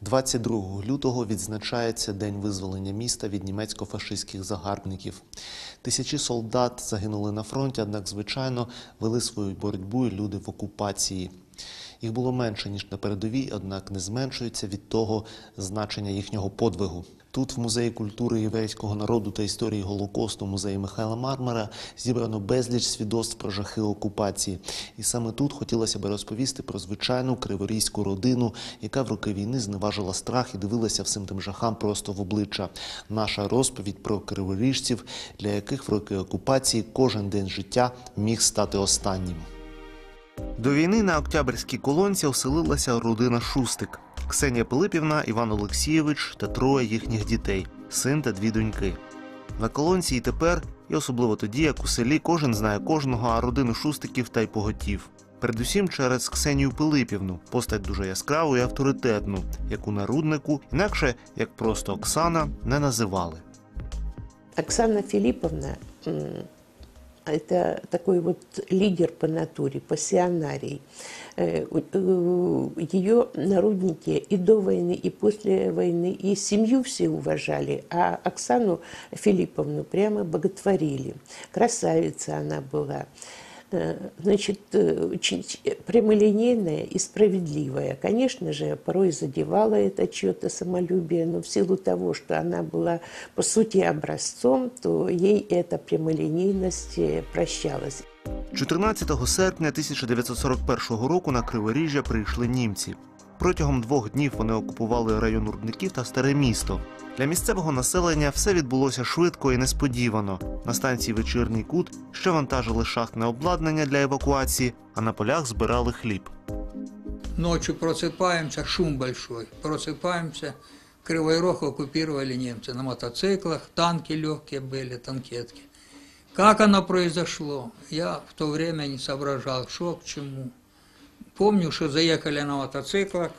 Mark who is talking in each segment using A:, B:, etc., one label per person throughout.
A: 22 лютого відзначається День визволення міста від німецько-фашистських загарбників. Тисячі солдат загинули на фронті, однак, звичайно, вели свою боротьбу і люди в окупації. Їх було менше ніж на передовій, однак не зменшується від того значення їхнього подвигу. Тут, в музеї культури єврейського народу та історії Голокосту, музеї Михайла Мармара, зібрано безліч свідоцтв про жахи окупації. І саме тут хотілося би розповісти про звичайну криворізьку родину, яка в роки війни зневажила страх і дивилася всім тим жахам просто в обличчя. Наша розповідь про криворіжців, для яких в роки окупації кожен день життя міг стати останнім. До війни на Октябрьській колонці оселилася родина Шустик. Ксенія Пилипівна, Іван Олексійович та троє їхніх дітей син та дві доньки. На колонці і тепер, і особливо тоді, як у селі кожен знає кожного, а родину шустиків та й поготів. Передусім через Ксенію Пилипівну, постать дуже яскраву і авторитетну, яку на руднику, інакше як просто Оксана, не називали.
B: Оксана Филипповна м, это такой вот лидер по натуре, пассионарий. Э, у- Ее народники и до войны, и после войны, и семью все уважали, а Оксану Филипповну прямо боготворили. Красавица она была. Э, Значит, э, очень ч- прямолинейная и справедливая. Конечно же, порой задевала это чье-то самолюбие, но в силу того, что она была, по сути, образцом, то ей эта прямолинейность э, прощалась.
A: 14 серпня 1941 року на Криворіжжя прийшли німці. Протягом двох днів вони окупували район Рудників та старе місто. Для місцевого населення все відбулося швидко і несподівано. На станції Вечірній кут ще вантажили шахтне обладнання для евакуації, а на полях збирали хліб.
C: Ночью просыпаемся, шум большой. Просыпаемся, Кривой Рог оккупировали немцы на мотоциклах, танки легкие были, танкетки. Как оно произошло, я в то время не соображал, что к чему. Помню, что заехали на мотоциклах,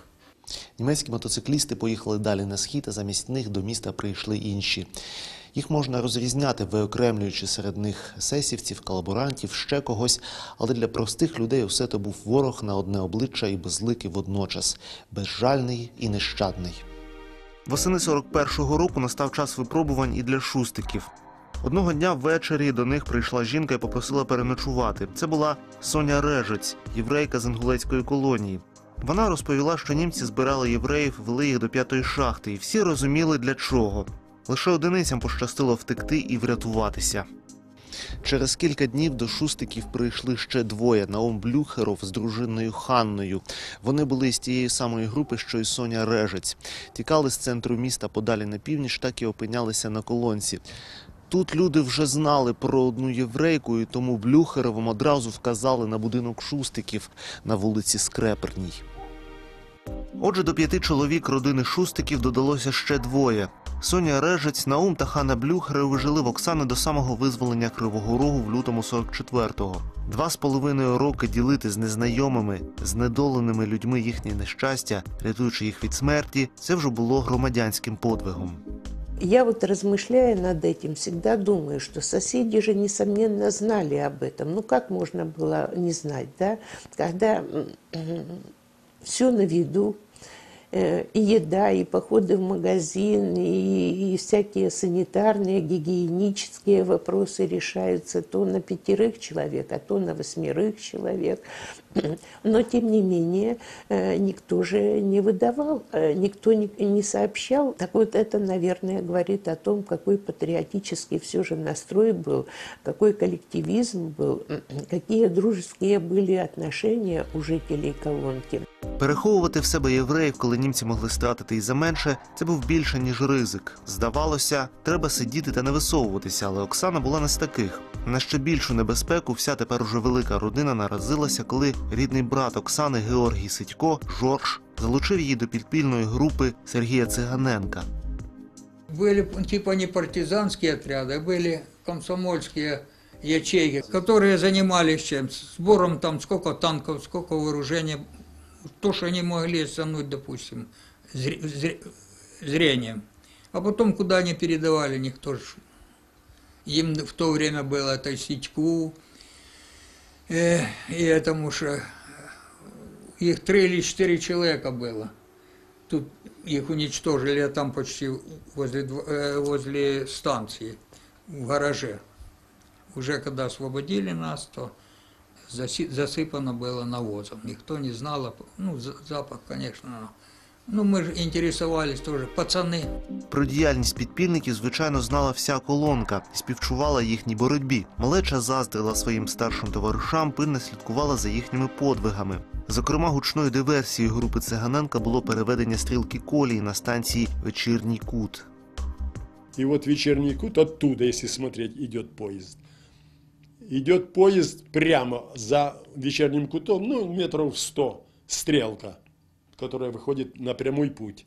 A: Німецькі мотоциклісти поїхали далі на схід, а замість них до міста прийшли інші. Їх можна розрізняти, виокремлюючи серед них есесівців, колаборантів, ще когось, але для простих людей усе то був ворог на одне обличчя і безликий водночас, безжальний і нещадний. Восени 41-го року настав час випробувань і для шустиків. Одного дня ввечері до них прийшла жінка і попросила переночувати. Це була Соня Режець, єврейка з інгулецької колонії. Вона розповіла, що німці збирали євреїв, вели їх до п'ятої шахти, і всі розуміли для чого. Лише одиницям пощастило втекти і врятуватися. Через кілька днів до шустиків прийшли ще двоє Наум Блюхеров з дружиною Ханною. Вони були з тієї самої групи, що й Соня Режець. Тікали з центру міста подалі на північ, так і опинялися на колонці. Тут люди вже знали про одну єврейку, і тому Блюхеровим одразу вказали на будинок шустиків на вулиці Скреперній. Отже, до п'яти чоловік родини шустиків додалося ще двоє. Соня Режець, Наум та Хана Блюхерови жили в Оксани до самого визволення Кривого Рогу в лютому 44-го. Два з половиною роки ділити з незнайомими, знедоленими людьми їхнє нещастя, рятуючи їх від смерті, це вже було громадянським подвигом.
B: Я вот размышляя над этим, всегда думаю, что соседи же, несомненно, знали об этом. Ну, как можно было не знать, да? Когда все на виду, и еда, и походы в магазин, и, и всякие санитарные, гигиенические вопросы решаются то на пятерых человек, а то на восьмерых человек. Но, тем не менее, э, никто же не выдавал, э, никто не сообщал. Так вот, это, наверное, говорит о том, какой патриотический все же настрой был, какой коллективизм был, какие дружеские были отношения у жителей колонки.
A: Переховувати в себе євреїв, коли німці могли стратити і за менше, це був більше ніж ризик. Здавалося, треба сидіти та не висовуватися, але Оксана була не з таких. На ще більшу небезпеку вся тепер уже велика родина наразилася, коли рідний брат Оксани Георгій Сидько, Жорж, залучив її до підпільної групи Сергія Циганенка.
C: были типа не партизанские отряды, а были комсомольские ячейки, которые занимались чем? Сбором там сколько танков, сколько вооружения, то, что они могли оттянуть, допустим, зре- зре- зрением. А потом куда они передавали, никто же им в то время было это Ситьку, э, и этому же их три или четыре человека было. Тут их уничтожили а там почти возле, э, возле станции, в гараже. Уже когда освободили нас, то засыпано было навозом. Никто не знал, а, ну, за- запах, конечно. Ну, мы же интересовались тоже, пацаны.
A: Про діяльність підпільників, звичайно, знала вся колонка і співчувала їхній боротьбі. Малеча заздрила своїм старшим товаришам, пильно слідкувала за їхніми подвигами. Зокрема, гучною диверсією групи Циганенка було переведення стрілки колії на станції Вечірній кут.
D: И вот вечерний кут оттуда, если смотреть, идет поезд. Идет поезд прямо за вечерним кутом, ну, метров 100, стрелка, которая выходит на прямой путь.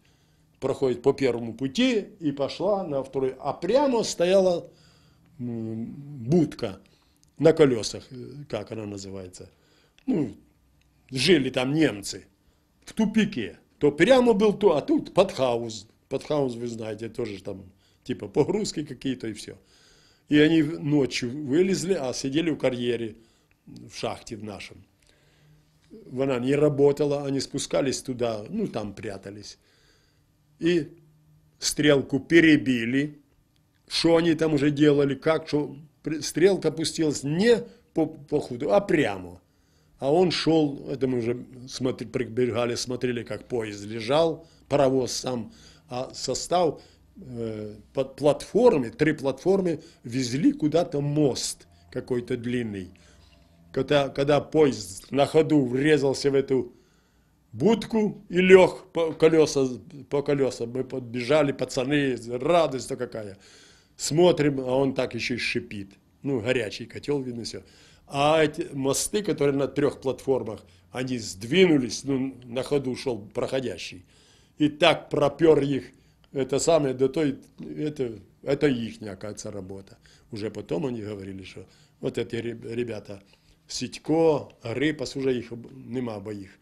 D: Проходит по первому пути и пошла на второй. А прямо стояла будка на колесах, э, как она называется. Ну, жили там немцы в тупике. То прямо был то, а тут подхаус. Подхаус, вы знаете, тоже там типа погрузки какие-то и все. И они ночью вылезли, а сидели в карьере в шахте в нашем. Она не работала, они спускались туда, ну там прятались. И стрелку перебили. Что они там уже делали, как, что стрелка пустилась не по, по ходу, а прямо. А он шел, это мы уже смотри, прибегали, смотрели, как поезд лежал, паровоз сам, а состав под платформе, три платформы везли куда-то мост какой-то длинный. Когда, когда поезд на ходу врезался в эту будку и лег по колеса, по колесам. Мы подбежали, пацаны, радость-то какая. Смотрим, а он так еще и шипит. Ну, горячий котел, видно все. А эти мосты, которые на трех платформах, они сдвинулись, ну, на ходу шел проходящий. И так пропер их, это самое, до той, это, это их, оказывается, работа. Уже потом они говорили, что вот эти ре- ребята, Сідько, Грипас, уже їх об- нема обоїх.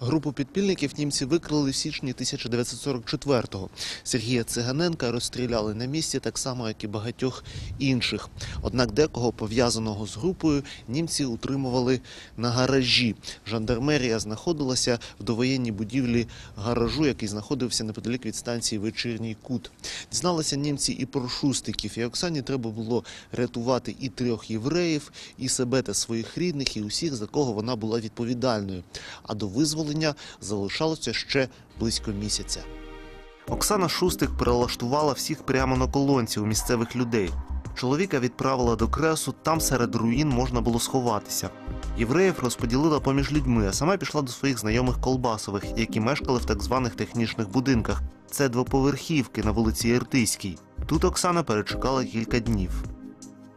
A: Групу підпільників німці викрили в січні 1944-го. Сергія Циганенка розстріляли на місці так само, як і багатьох інших. Однак декого пов'язаного з групою німці утримували на гаражі. Жандармерія знаходилася в довоєнній будівлі гаражу, який знаходився неподалік від станції Вечірній кут. Дізналися німці і про шустиків. І Оксані треба було рятувати і трьох євреїв, і себе та своїх рідних, і усіх, за кого вона була відповідальною. А до визволення залишалося ще близько місяця. Оксана Шустик перелаштувала всіх прямо на колонці у місцевих людей. Чоловіка відправила до кресу, там серед руїн можна було сховатися. Євреїв розподілила поміж людьми, а сама пішла до своїх знайомих колбасових, які мешкали в так званих технічних будинках. Це двоповерхівки на вулиці Іртиській. Тут Оксана перечекала кілька днів.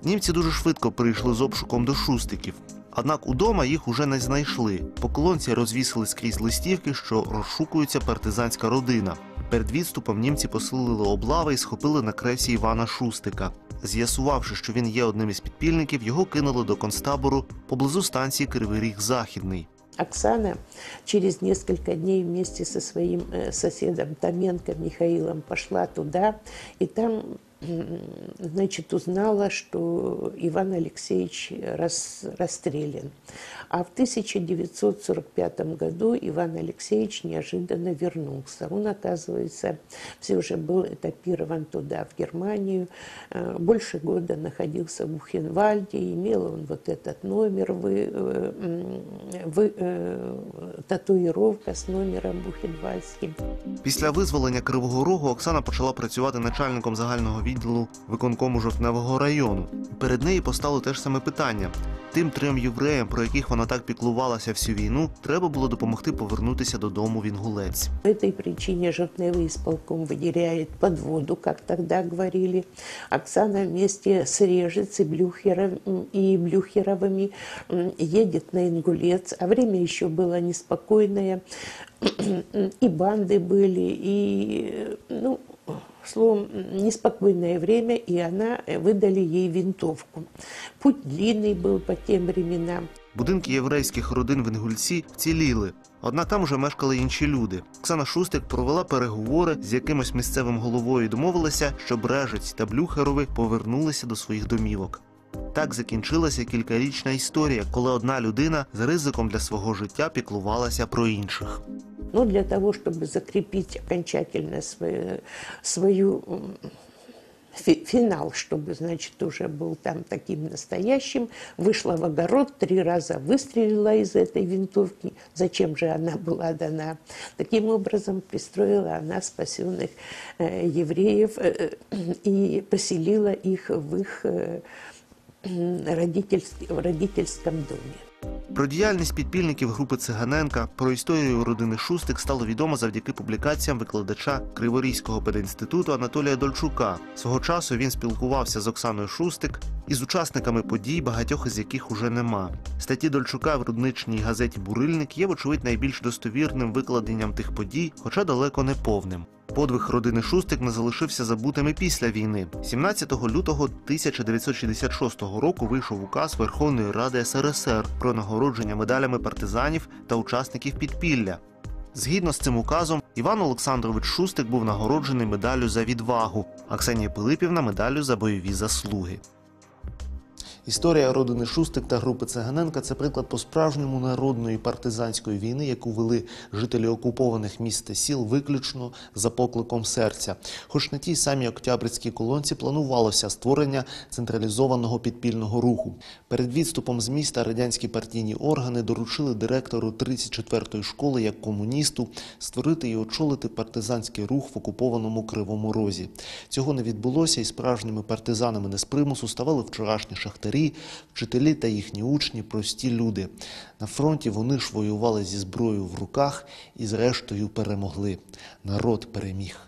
A: Німці дуже швидко прийшли з обшуком до шустиків. Однак удома їх уже не знайшли. По колонці розвісили скрізь листівки, що розшукується партизанська родина. Перед відступом німці посилили облави і схопили на кресі Івана Шустика. З'ясувавши, що він є одним із підпільників, його кинули до концтабору поблизу станції Кривий Ріг Західний.
B: Оксана через несколько дней вместе со своим э, соседом Томенко Михаилом пошла туда, и там, значит, узнала, что Иван Алексеевич рас- расстрелян. А в 1945 году Иван Алексеевич неожиданно вернулся. Он, оказывается, все уже был этапирован туда, в Германию. Э, Больше года находился в Бухенвальде, имел он вот этот номер, вы, э, м, вы, э, татуировка с номером Бухенвальдским.
A: Після визволення Кривого Рогу Оксана почала працювати начальником загального відділу виконкому жовтневого району. Перед нею постало те ж саме питання. Тим трьом євреям, про яких вона так піклувалася всю війну, треба було допомогти повернутися додому в Інгулець.
B: По этой причине Жовтневый исполком выделяет подводу, как тогда говорили. Оксана вместе с Режец и, Блюхеров, и Блюхеровыми м, едет на Ингулец, а время еще было неспокойное, и банды были, и, ну, словом, неспокойное время, и она э, выдали ей винтовку. Путь длинный был по тем временам.
A: Будинки єврейських родин в Інгульці вціліли. Однак там уже мешкали інші люди. Оксана Шустик провела переговори з якимось місцевим головою і домовилася, щоб Режець та Блюхерови повернулися до своїх домівок. Так закінчилася кількарічна історія, коли одна людина з ризиком для свого життя піклувалася про інших.
B: Но для того, чтобы закрепить окончательно свою, свою финал, чтобы, значит, уже был там таким настоящим, вышла в огород, три раза выстрелила из этой винтовки. Зачем же она была дана? Таким образом, пристроила она спасенных э, евреев э, и поселила их в их э, родительск- в родительском доме.
A: Про діяльність підпільників групи Циганенка, про історію родини Шустик стало відомо завдяки публікаціям викладача Криворізького пединституту Анатолія Дольчука. Свого часу він спілкувався з Оксаною Шустик і з учасниками подій, багатьох із яких уже нема. Статті Дольчука в рудничній газеті Бурильник є, вочевидь, найбільш достовірним викладенням тих подій, хоча далеко не повним. Подвиг родини Шустик не залишився забутим і після війни. 17 лютого 1966 року вийшов указ Верховної Ради СРСР про нагородження медалями партизанів та учасників підпілля. Згідно з цим указом, Іван Олександрович Шустик був нагороджений медаллю за відвагу, а Ксенія Пилипівна медаллю за бойові заслуги. Історія родини Шустик та групи Циганенка це приклад по-справжньому народної партизанської війни, яку вели жителі окупованих міст та сіл виключно за покликом серця. Хоч на тій самій октябрьській колонці планувалося створення централізованого підпільного руху. Перед відступом з міста радянські партійні органи доручили директору 34-ї школи як комуністу створити і очолити партизанський рух в окупованому Кривому Розі. Цього не відбулося, і справжніми партизанами не з примусу ставали вчорашні шахтарі, вчителі та їхні учні, прості люди. На фронті вони ж воювали зі зброєю в руках і зрештою перемогли. Народ переміг.